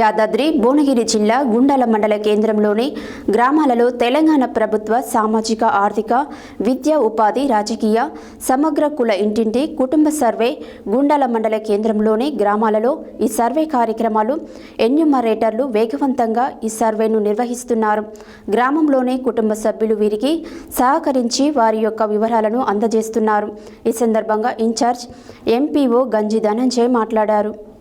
యాదాద్రి భువనగిరి జిల్లా గుండాల మండల కేంద్రంలోని గ్రామాలలో తెలంగాణ ప్రభుత్వ సామాజిక ఆర్థిక విద్యా ఉపాధి రాజకీయ సమగ్ర కుల ఇంటింటి కుటుంబ సర్వే గుండాల మండల కేంద్రంలోని గ్రామాలలో ఈ సర్వే కార్యక్రమాలు ఎన్యూమరేటర్లు వేగవంతంగా ఈ సర్వేను నిర్వహిస్తున్నారు. గ్రామంలోని కుటుంబ సభ్యులు వీరికి సహకరించి వారి యొక్క వివరాలను అందజేస్తున్నారు. ఈ సందర్భంగా ఇన్ఛార్జ్ ఎంపీఓ గంజి ధనంజయ్ మాట్లాడారు.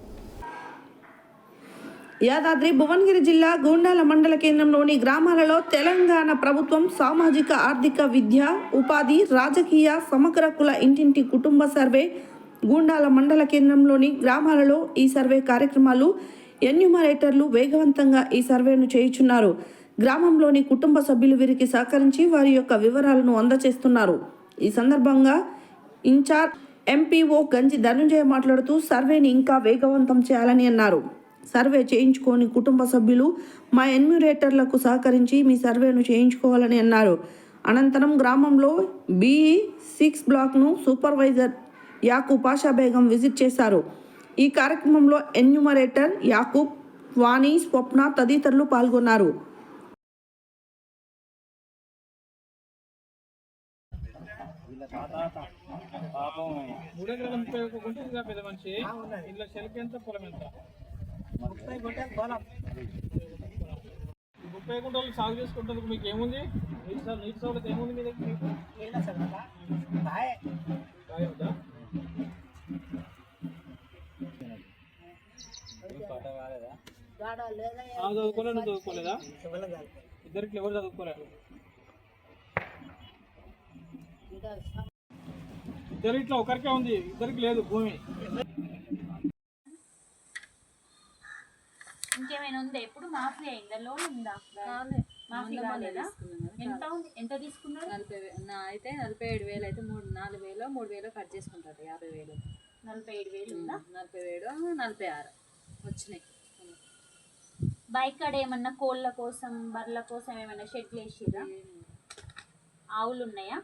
యాదాద్రి భువనగిరి జిల్లా గూండాల మండల కేంద్రంలోని గ్రామాలలో తెలంగాణ ప్రభుత్వం సామాజిక ఆర్థిక విద్య ఉపాధి రాజకీయ సమగ్ర కుల ఇంటింటి కుటుంబ సర్వే గూండాల మండల కేంద్రంలోని గ్రామాలలో ఈ సర్వే కార్యక్రమాలు ఎన్యూమరేటర్లు వేగవంతంగా ఈ సర్వేను చేయుచున్నారు. గ్రామంలోని కుటుంబ సభ్యులు వీరికి సహకరించి వారి యొక్క వివరాలను అందజేస్తున్నారు ఈ సందర్భంగా ఇన్ఛార్జ్ ఎంపీఓ గంజి ధనుంజయ మాట్లాడుతూ సర్వేని ఇంకా వేగవంతం చేయాలని అన్నారు. సర్వే చేయించుకొని కుటుంబ సభ్యులు మా ఎన్యూరేటర్లకు సహకరించి మీ సర్వేను చేయించుకోవాలని అన్నారు. అనంతరం గ్రామంలో బిఈ సిక్స్ బ్లాక్ను సూపర్వైజర్ యాకూబ్ పాషా బేగం విజిట్ చేశారు. ఈ కార్యక్రమంలో ఎన్యూమరేటర్ యాకూబ్ వాణి స్వప్న తదితరులు పాల్గొన్నారు. మూడు ఎకరాల ముప్పై ఒక గుంట ఉందిగా పెద్ద మనిషి. ఇంట్లో చెలకి ఎంత పొలం ఎంత? ముప్పై గుంటలు పొలం ముప్పై గుంటలు సాగు చేసుకుంటందుకు మీకు ఏముంది? నీటి సౌ- నీటి సౌలభ్యం ఏముంది మీ దగ్గర ఉందా? నువ్వు చదువుకోలేదా? ఇద్దరికి ఎవరు చదువుకోలేదు ఇద్దరు ఇట్లా ఒకరికే ఉంది ఇద్దరికి లేదు భూమి. ఇంకేమైనా ఉందా? ఎప్పుడు మాఫీ అయిందా? లోన్ ఉందా? మాఫీ కాలేదా? ఎంత ఉంది? ఎంత తీసుకున్నారు? నలభై నా అయితే నలభై ఏడు వేలు అయితే మూడు నాలుగు వేలు మూడు వేలు కట్ చేసుకుంటారు యాభై వేలు. నలభై ఏడు వేలు ఉందా? నలభై వేలు నలభై ఆరు వచ్చినాయి. బైక్ కాడ ఏమన్నా కోళ్ళ కోసం బర్రెల కోసం ఏమైనా షెడ్లు వేసిరా ఆవులు ఉన్నాయా?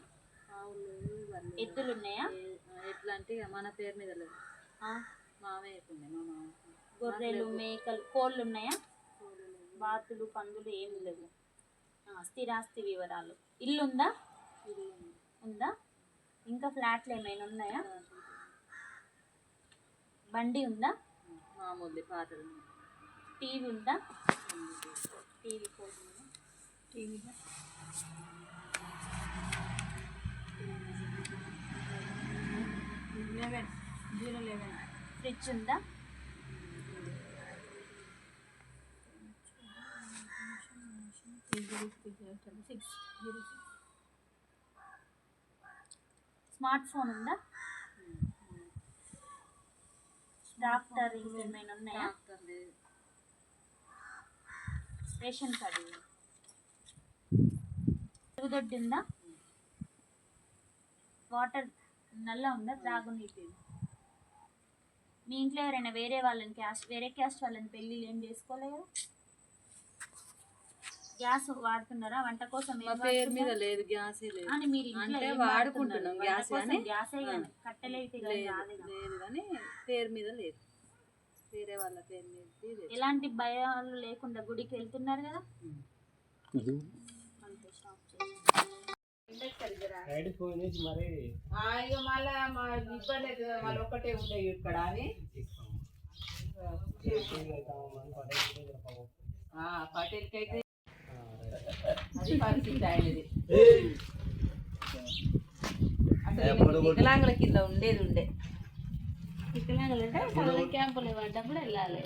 ఆవులు ఎద్దులు ఉన్నాయా? ఏ- ఎట్లా అంటే మన పేరు మీద లేదు. ఉంది మా మామ. గొర్రెలు మేకలు కోళ్ళు ఉన్నాయా బాతులు పందులు ఏం లేవు. స్థిరాస్తి వివరాలు. ఇల్లు ఉందా? ఉందా ఇంకా ఫ్లాట్లు ఏమైనా ఉన్నాయా? బండి ఉందా? మామూలు పాతలు టీవీ ఉందా? TV TV eleven zero eleven fridge ఉందా? స్మార్ట్ ఫోన్ ఉందా? డాక్టర్ ఇంకేమైనా ఉన్నాయా? Ration card. తిరుగుదొడ్డి ఉందా? వాటర్ నల్ల ఉందా? త్రాగునీటి మీ ఇంట్లో ఎవరైనా వేరే వాళ్ళని క్యాస్ట్ వేరే క్యాస్ట్ వాళ్ళని పెళ్ళి ఏం చేసుకోలేరు గ్యాస్ వాడుతున్నారా? వంట కోసం మా పేరు మీద? లేదు గ్యాస్ లేదు. అని మీరు ఇంట్లో అంటే వాడుకుంటున్నాం? గ్యాస్ కానీ గ్యాసే కానీ కట్టెలు అయితే కానీ లేదు కానీ పేరు మీద లేదు. వేరే వాళ్ళ పేరు మీద ఎలాంటి భయాలు లేకుండా గుడికి వెళ్తున్నారు కదా? అంతే స్టాప్ చేయండి. రైడ్ ఫోన్ చేసి మరి ఆ, ఇక మళ్ళా మా ఇబ్బంది మళ్ళీ ఉండే ఇక్కడ అని. ఆ, పటేల్కి అయితే పరిస్థితి ఆయనది. అసలు వికలాంగుల కింద ఉండేది ఉండే. వికలాంగులు అంటే క్యాంపులు పడ్డప్పుడు వెళ్ళాలి.